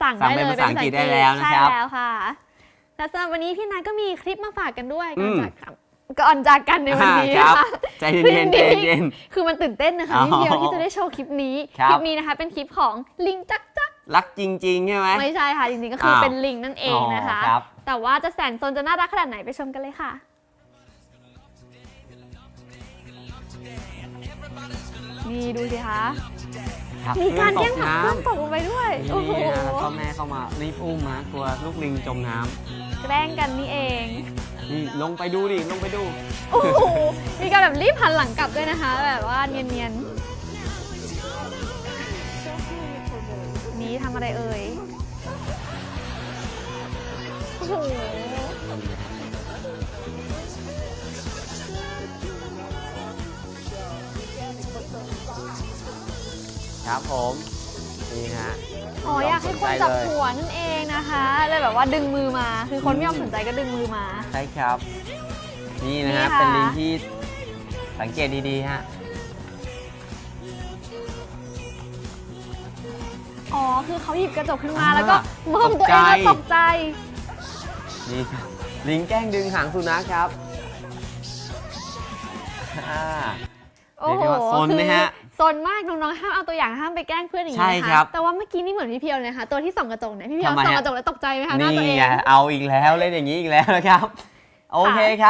สั่งสั่งได้เป็นเลยภาษาอังกฤษได้แล้วนะครับใช่แล้วค่ะและสำหรับวันนี้พี่นัทก็มีคลิปมาฝากกันด้วยอืก่อนมจากกันก่อนจากกันในวันนี้อ่านะครัคะบใจเย็นๆใจเย็น คือมันตื่นเต้นนะคะอ๋อพี่เพียวที่จะได้โชว์คลิปนี้ ครับคลิปนี้นะคะเป็นคลิปของลิงจักจักๆรักจริงๆใช่ไหม ไม่ใช่ค่ะจริงๆก็คืออ้าวเป็นลิงนั่นเองนะคะ อ๋อครับ แต่ว่าจะแสนซนจะน่ารักขนาดไหนไปชมกันเลยค่ะ นี่ดูสิคะ ครับมีการแย่งเพื่ผัอกเพื่อนตกลงไปด้วยน้ำโอ้โหนี่นะแล้วก็แม่เข้ามารีบอุ้มนะกลัวลูกลิงจมน้ำแกล้งกันนี่เองนี่นี่ลงไปดูดิลงไปดู โอ้โห มีการแบบรีบหันหลังกลับด้วยนะคะ แบบว่าเนียนๆ นี่ทำอะไรเอ่ย โอ้โห ครับผมนี่ฮะอ๋ออยากให้คนจับหัวนั่นเองนะคะเลยแบบว่าดึงมือมา คือคนไม่ยอมสนใจก็ดึงมือมา ใช่ครับ นี่นะนี่ฮะค่ะ เป็นลิงที่สังเกตดีๆฮะอ๋อคือเขาหยิบกระจกขึ้นมาอ่าแล้วก็มองตัวเองแล้วตตกกใจใจ นี่ครับลิงแกล้งดึงหางสุนัขครับอ่า โอ้โหเรียกได้ว่าซนไหมฮะ คื อซนมากน้องๆห้ามเอาตัวอย่างห้ามไปแกล้งเพื่อนอย่างนี้ใช่นะครัคะบแต่ว่าเมื่อกี้นี่เหมือนพี่เพียวเลยนะคะตัวที่ส่องกระจกเนี่ยพี่เพียวทำไมฮะส่องกระจกแล้วตกใจไหมคะหน้านี่ตัวเอง ไงเอาอีกแล้วเล่นอย่างนี้อีกแล้วนะครับ โอเคครับ